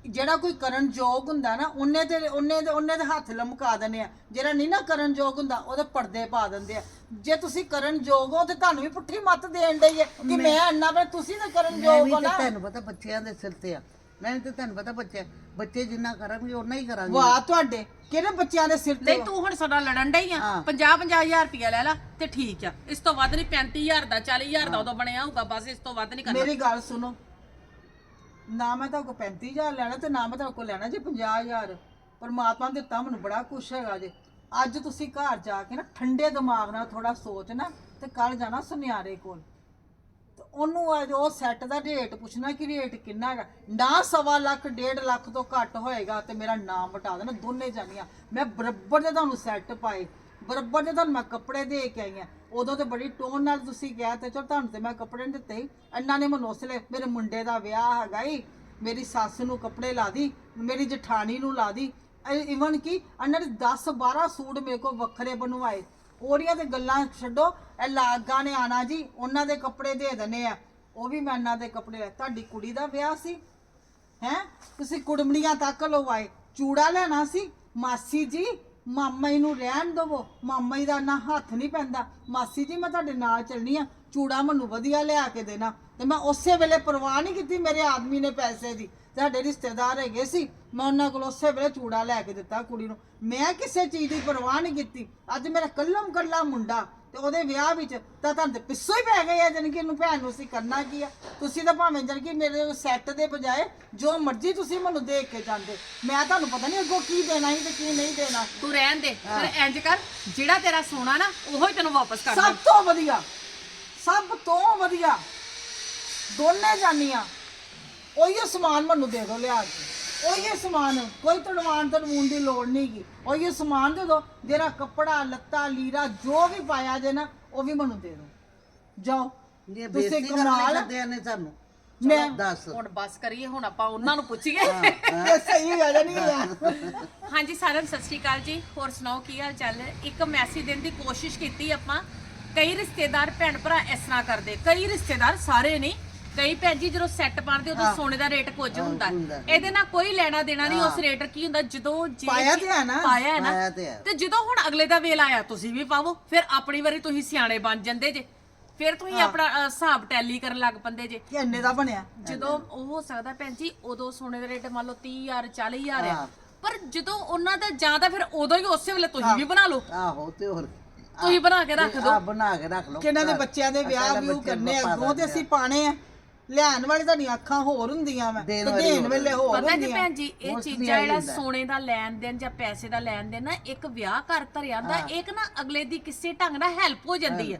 ਜਿਹੜਾ ਕੋਈ ਕਰਨ ਯੋਗ ਹੁੰਦਾ ਨਾ ਉਹਨੇ ਤੇ ਉਹਨੇ ਤੇ ਉਹਨੇ ਦੇ ਹੱਥ ਲਮਕਾ ਦਿੰਦੇ ਆ। ਜਿਹੜਾ ਨਹੀਂ ਨਾ ਕਰਨ ਯੋਗ ਹੁੰਦਾ ਉਹਦੇ ਪਰਦੇ ਪਾ ਦਿੰਦੇ ਆ। ਜੇ ਤੁਸੀਂ ਕਰਨ ਯੋਗ ਹੋ ਤੇ ਤੁਹਾਨੂੰ ਵੀ ਪੁੱਠੀ ਮੱਤ ਦੇਣ ਡਈ ਹੈ ਕਿ ਮੈਂ ਅੰਨਾ ਵੇ ਤੁਸੀਂ ਨਾ ਕਰਨ ਯੋਗ ਹੋ ਤੇ ਨਾ। ਤੁਹਾਨੂੰ ਪਤਾ ਬੱਚਿਆਂ ਦੇ ਸਿਰ ਤੇ ਆ। ਮੈਂ ਤੇ ਤੁਹਾਨੂੰ ਪਤਾ ਬੱਚੇ ਬੱਚੇ ਜਿੰਨਾ ਕਰਾਂਗੇ ਉਹਨਾਂ ਹੀ ਕਰਾਂਗੇ। ਵਾਹ ਤੁਹਾਡੇ। ਕਿਹੜੇ ਬੱਚਿਆਂ ਦੇ ਸਿਰ ਤੇ ਨਹੀਂ ਤੂੰ ਹੁਣ ਸਾਡਾ ਲੜਨ ਡਈ ਆ। ਹਾਂ। 50 50000 ਰੁਪਇਆ ਲੈ ਲੈ ਤੇ ਠੀਕ ਆ। ਇਸ ਤੋਂ ਵੱਧ ਨਹੀਂ 35000 ਦਾ 40000 ਦਾ ਉਦੋਂ ਬਣਿਆ ਹੋਊਗਾ ਬਸ ਇਸ ਤੋਂ ਵੱਧ ਨਹੀਂ ਕਰਨਾ। ਮੇਰੀ ਗੱਲ ਸੁਣੋ। ਨਾ ਮੈਂ ਤਾਂ ਕੋ 35000 ਲੈਣਾ ਤੇ ਨਾ ਮੈਂ ਤਾਂ ਕੋ ਲੈਣਾ ਜੀ 50000 ਪਰਮਾਤਮਾ ਨੇ ਦਿੱਤਾ ਮੈਨੂੰ ਬੜਾ ਕੁਛ ਹੈਗਾ ਜੇ। ਅੱਜ ਤੁਸੀਂ ਘਰ ਜਾ ਕੇ ਨਾ ਠੰਡੇ ਦਿਮਾਗ ਨਾਲ ਥੋੜਾ ਸੋਚਣਾ ਤੇ ਕੱਲ ਜਾਣਾ ਸੁਨਿਆਰੇ ਕੋਲ। ਤੇ ਉਹਨੂੰ ਅੱਜ ਉਹ ਸੈੱਟ ਦਾ ਰੇਟ ਪੁੱਛਣਾ ਕਿ ਰੇਟ ਕਿੰਨਾ ਹੈਗਾ। ਨਾ ਸਵਾ ਲੱਖ, ਡੇਢ ਲੱਖ ਤੋਂ ਘੱਟ ਹੋਏਗਾ ਤੇ ਮੇਰਾ ਨਾਮ ਵਟਾ ਦੇਣਾ, ਦੋਨੇ ਜਾਨੀਆਂ ਮੈਂ ਬਰਾਬਰ ਦੇ ਤੁਹਾਨੂੰ ਸੈੱਟ ਪਾਏ। ਬਰਾਬਰ ਦੇ ਤੁਹਾਨੂੰ ਮੈਂ ਕੱਪੜੇ ਦੇ ਕੇ ਆਈ ਆ ਉਦੋਂ ਤੇ ਬੜੀ ਟੋਨ ਨਾਲ ਤੁਸੀਂ ਕਿਹਾ ਤੇ ਚਲ ਤੁਹਾਨੂੰ ਤੇ ਮੈਂ ਕੱਪੜੇ ਨਹੀਂ ਦਿੱਤੇ। ਸੀ। ਇਹਨਾਂ ਨੇ ਮੈਨੂੰ ਉਸ ਵੇਲੇ ਮੇਰੇ ਮੁੰਡੇ ਦਾ ਵਿਆਹ ਹੈਗਾ ਈ। ਮੇਰੀ ਸੱਸ ਨੂੰ ਕੱਪੜੇ ਲਾ ਦੀ, ਮੇਰੀ ਜਠਾਣੀ ਨੂੰ ਲਾ ਦੀ। ਇਵਨ ਕਿ ਇਹਨਾਂ ਨੇ 10 12 ਸੂਟ ਮੇਰੇ ਕੋਲ ਵੱਖਰੇ ਬਣਵਾਏ। ਉਹਦੀਆਂ ਤੇ ਗੱਲਾਂ ਛੱਡੋ, ਇਹ ਲਾਗਾਂ ਨੇ ਆਣਾ ਜੀ, ਉਹਨਾਂ ਦੇ ਕੱਪੜੇ ਦੇ ਦਨੇ ਆ। ਉਹ ਵੀ ਮੈਂ ਇਹਨਾਂ ਦੇ ਕੱਪੜੇ ਲੈ ਤੁਹਾਡੀ ਕੁੜੀ ਦਾ ਵਿਆਹ ਸੀ। ਹੈ? ਤੁਸੀਂ ਕੁੜਮਣੀਆਂ ਤੱਕ ਲਵਾਏ। ਚੂੜਾ ਲੈਣਾ ਸੀ। ਮਾਸੀ ਜੀ, ਮਾਮਾ ਜੀ ਨੂੰ ਰਹਿਣ ਦਵੋ। ਮਾਮਾ ਜੀ ਦਾ ਨਾ ਹੱਥ ਨਹੀਂ ਪੈਂਦਾ। ਮਾਸੀ ਜੀ, ਮੈਂ ਤੁਹਾਡੇ ਨਾਲ ਚੱਲਣੀ ਆ। ਚੂੜਾ ਮੈਨੂੰ ਵਧੀਆ ਲਿਆ ਕੇ ਦੇਣਾ। ਤੇ ਮੈਂ ਉਸੇ ਵੇਲੇ ਪਰਵਾਹ ਨਹੀਂ ਕੀਤੀ ਮੇਰੇ ਆਦਮੀ ਨੇ ਪੈਸੇ ਦੀ। ਸਾਡੇ ਰਿਸ਼ਤੇਦਾਰ ਹੈਗੇ ਸੀ ਮੈਂ ਉਹਨਾਂ ਕੋਲ ਉਸੇ ਵੇਲੇ ਚੂੜਾ ਲੈ ਕੇ ਦਿੱਤਾ ਕੁੜੀ ਨੂੰ। ਮੈਂ ਕਿਸੇ ਚੀਜ਼ ਦੀ ਪਰਵਾਹ ਨਹੀਂ ਕੀਤੀ। ਅੱਜ ਮੇਰਾ ਕੱਲਮ ਕੱਲਾ ਮੁੰਡਾ ਤੇ ਉਹਦੇ ਵਿਆਹ ਵਿੱਚ ਤਾਂ ਤੁਹਾਨੂੰ ਤੇ ਪਿੱਛੋਂ ਹੀ ਪੈ ਗਏ ਆ ਜਾਣੀ ਕਿ ਇਹਨੂੰ ਭੈਣ ਨੂੰ ਅਸੀਂ ਕਰਨਾ ਕੀ ਆ? ਤੁਸੀਂ ਤਾਂ ਭਾਵੇਂ ਜਾਣੀ ਕਿ ਮੇਰੇ ਸੈੱਟ ਦੇ ਬਜਾਏ ਜੋ ਮਰਜ਼ੀ ਤੁਸੀਂ ਮੈਨੂੰ ਦੇਖ ਕੇ ਜਾਂਦੇ। ਮੈਂ ਤੁਹਾਨੂੰ ਪਤਾ ਨਹੀਂ ਅੱਗੋਂ ਕੀ ਦੇਣਾ ਸੀ ਤੇ ਕੀ ਨਹੀਂ ਦੇਣਾ। ਤੂੰ ਰਹਿਣ ਦੇ ਫਿਰ ਇੰਜ ਕਰ ਜਿਹੜਾ ਤੇਰਾ ਸੋਨਾ ਨਾ ਉਹੋ ਹੀ ਤੈਨੂੰ ਵਾਪਸ ਕਰ ਸਭ ਤੋਂ ਵਧੀਆ ਸਭ ਤੋਂ ਵਧੀਆ। ਦੋਨੇ ਜਾਨੀਆਂ। ਉਹੀ ਸਮਾਨ ਮੈਨੂੰ ਦੇ ਦਿਓ ਲਿਆ ਕੇ। ਉਹੀ ਸਮਾਨ ਕੋਈ ਤੜਵਾਨ ਤੜਵੂਨ ਦੀ ਲੋੜ ਨਹੀਂਗੀ ਉਹੀ ਸਮਾਨ ਦੇ ਦਿਓ ਜਿਹੜਾ ਕੱਪੜਾ ਲੱਤਾ ਲੀਰਾ ਜੋ ਵੀ ਪਾਇਆ ਜੇ ਨਾ ਉਹ ਵੀ ਮੈਨੂੰ ਦੇ ਦਿਓ। ਜਾਓ। ਇਹ ਤੁਸੀਂ ਬੇਇੱਜ਼ਤੀ ਕਮਾਲ ਲੱਗੇ ਨੇ ਸਾਨੂੰ। ਮੈਂ ਦੱਸ। ਹੁਣ ਬਸ ਕਰੀਏ ਹੁਣ ਆਪਾਂ ਉਹਨਾਂ ਨੂੰ ਪੁੱਛੀਏ। ਇਹ ਸਹੀ ਗੱਲ ਨਹੀਂ ਆ। ਹਾਂਜੀ ਸਾਰਿਆਂ ਨੂੰ ਸਤਿ ਸ਼੍ਰੀ ਅਕਾਲ ਜੀ। ਹੋਰ ਸੁਣਾਓ ਕੀ ਹਾਲ ਚਾਲ ਹੈ? ਇੱਕ ਮੈਸੇਜ ਦੇਣ ਦੀ ਕੋਸ਼ਿਸ਼ ਕੀਤੀ ਆਪਾਂ। ਕਈ ਰਿਸ਼ਤੇਦਾਰ ਭੈਣ ਭਰਾ ਇਸ ਤਰ੍ਹਾਂ ਕਰਦੇ ਕਈ ਰਿਸ਼ਤੇਦਾਰ ਸਾਰੇ ਨਹੀਂ। ਕਈ ਭੈਣ ਜੀ ਜਦੋਂ ਸੈੱਟ ਪਾਉਂਦੇ ਉਦੋਂ ਸੋਨੇ ਦਾ ਰੇਟ ਕੁਝ ਹੁੰਦਾ। ਹੁੰਦਾ। ਇਹਦੇ ਨਾਲ ਕੋਈ ਲੈਣਾ ਦੇਣਾ ਨਹੀਂ ਉਸ ਰੇਟ ਕੀ ਹੁੰਦਾ ਜਦੋਂ ਜੇ ਪਾਇਆ ਤੇ ਹੈ ਨਾ। ਪਾਇਆ ਹੈ ਨਾ ਪਾਇਆ ਤੇ ਹੈ। ਤੇ ਜਦੋਂ ਹੁਣ ਅਗਲੇ ਦਾ ਵੇਲ ਆਇਆ ਤੁਸੀਂ ਵੀ ਪਾਵੋ ਫਿਰ ਆਪਣੀ ਵਾਰੀ ਤੁਸੀਂ ਸਿਆਣੇ ਬਣ ਜਾਂਦੇ ਜੇ। ਫਿਰ ਤੁਸੀਂ ਆਪਣਾ ਅ, ਹਿਸਾਬ ਟੈਲੀ ਕਰਨ ਲੱਗ ਪੰਦੇ ਜੇ। ਕਿ ਇੰਨੇ ਦਾ ਬਣਿਆ। ਜਦੋਂ ਉਹ ਹੋ ਸਕਦਾ ਭੈਣ ਜੀ ਉਦੋਂ ਸੋਨੇ ਦਾ ਰੇਟ ਮੰਨ ਲਓ 30000 40000 ਆ। ਹਾਂ। ਪਰ ਜਦੋਂ ਉਹਨਾਂ ਦਾ ਜ਼ਿਆਦਾ ਫਿਰ ਉਦੋਂ ਹੀ ਉਸੇ ਵੇਲੇ ਤੁਸੀਂ ਵੀ ਬਣਾ ਲਓ। ਆਹੋ ਤੇ ਹੋਰ ਤੁਸੀਂ ਬਣਾ ਕੇ ਰੱਖ ਦਿਓ। ਆ ਬਣਾ ਕੇ ਰੱਖ ਲਓ। ਕਿ ਇਹਨਾਂ ਦੇ। ਬੱਚਿਆਂ ਦੇ ਵਿਆਹ ਪਹਿਲਾਂ ਵੀ ਬੱਚਿਆਂ ਨੂੰ ਕਰਨੇ ਪਾ ਅੱਗੋਂ ਤੇ ਅਸੀਂ ਪਾਣੇ ਆ। ਲਿਆਉਣ ਵਾਲੀ ਤੁਹਾਡੀਆਂ ਅੱਖਾਂ ਹੋਰ ਹੁੰਦੀਆਂ ਵਾ ਤੇ ਦੇਣ ਵਾਲੀ ਦੇਣ ਹੋਰ ਵੇਲੇ ਹੋਰ ਪਤਾ ਜੀ ਹੁੰਦੀਆਂ। ਭੈਣ ਜੀ ਇਹ ਚੀਜ਼ਾਂ ਆਹੀ ਜਿਹੜਾ ਹੁੰਦਾ। ਸੋਨੇ ਦਾ ਲੈਣ ਦੇਣ ਜਾਂ ਪੈਸੇ ਦਾ ਲੈਣ ਦੇਣ ਨਾ ਇੱਕ ਵਿਆਹ ਘਰ ਧਰਿਆ ਦਾ ਇੱਕ ਨਾ ਅਗਲੇ ਦੀ ਕਿਸੇ ਢੰਗ ਨਾਲ ਹੈਲਪ ਹੋ ਜਾਂਦੀ ਹੈ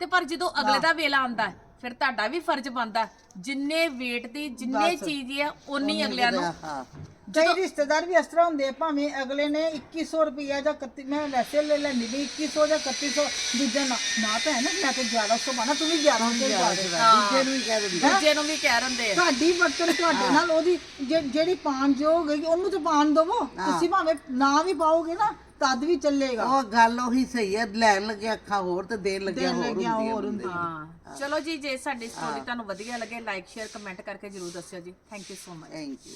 ਤੇ ਪਰ ਜਦੋਂ ਅਗਲੇ ਦਾ ਵੇਲਾ ਆਉਂਦਾ ਹੈ, ਫਿਰ ਤੁਹਾਡਾ ਵੀ ਫਰਜ਼ ਬਣਦਾ ਹੈ। ਜਿੰਨੇ weight ਦੀ ਜਿੰਨੇ ਚੀਜ਼ ਹੈ ਉਨੀ ਅਗਲਿਆਂ ਨੂੰ। ਹਾਂ। ਕਈ ਰਿਸ਼ਤੇਦਾਰ ਵੀ ਇਸ ਤਰ੍ਹਾਂ ਹੁੰਦੇ ਆ, ਭਾਵੇਂ ਅਗਲੇ ਨੇ 2100 ਰੁਪਇਆ ਜਾਂ 31 ਮੈਂ ਵੈਸੇ ਲੈ ਲੈਣੀ ਵੀ 2100 ਜਾਂ 3100 ਦੂਜੇ ਨਾ ਨਾ ਭੈਣ ਮੈਂ ਤੇ 1100 ਪਾਣਾ ਤੂੰ ਵੀ 1100 ਪਾ ਦੇ। ਦੂਜੇ ਨੂੰ ਵੀ ਕਹਿ ਦਿੰਦੇ ਦੂਜੇ ਨੂੰ ਵੀ ਕਹਿ ਰਹਿੰਦੇ ਆ। ਤੁਹਾਡੀ ਵਰਤਨ ਤੁਹਾਡੇ ਨਾਲ ਉਹਦੀ ਜਿਹੜੀ ਪਾਣ ਯੋਗ ਹੈਗੀ ਉਹਨੂੰ ਤੇ ਪਾਣ ਦਵੋ। ਤੁਸੀਂ ਭਾਵੇਂ ਨਾ ਵੀ ਪਾਓਗੇ ਨਾ ਤਦ ਵੀ ਚੱਲੇਗਾ। ਉਹ ਗੱਲ ਉਹੀ ਸਹੀ ਹੈ ਲੈਣ ਲੱਗੇ ਅੱਖਾਂ ਹੋਰ ਤੇ ਦੇਣ ਲੱਗਿਆ ਲੱਗਿਆ ਹੋਰ ਹੁੰਦੀ ਹਾਂ। ਚਲੋ ਜੀ ਜੇ ਸਾਡੀ ਸਟੋਰੀ ਤੁਹਾਨੂੰ ਵਧੀਆ ਲੱਗੇ ਲਾਈਕ ਸ਼ੇਅਰ ਕਮੈਂਟ ਕਰਕੇ ਜਰੂਰ ਦੱਸਿਓ ਜੀ। Thank you so much thank you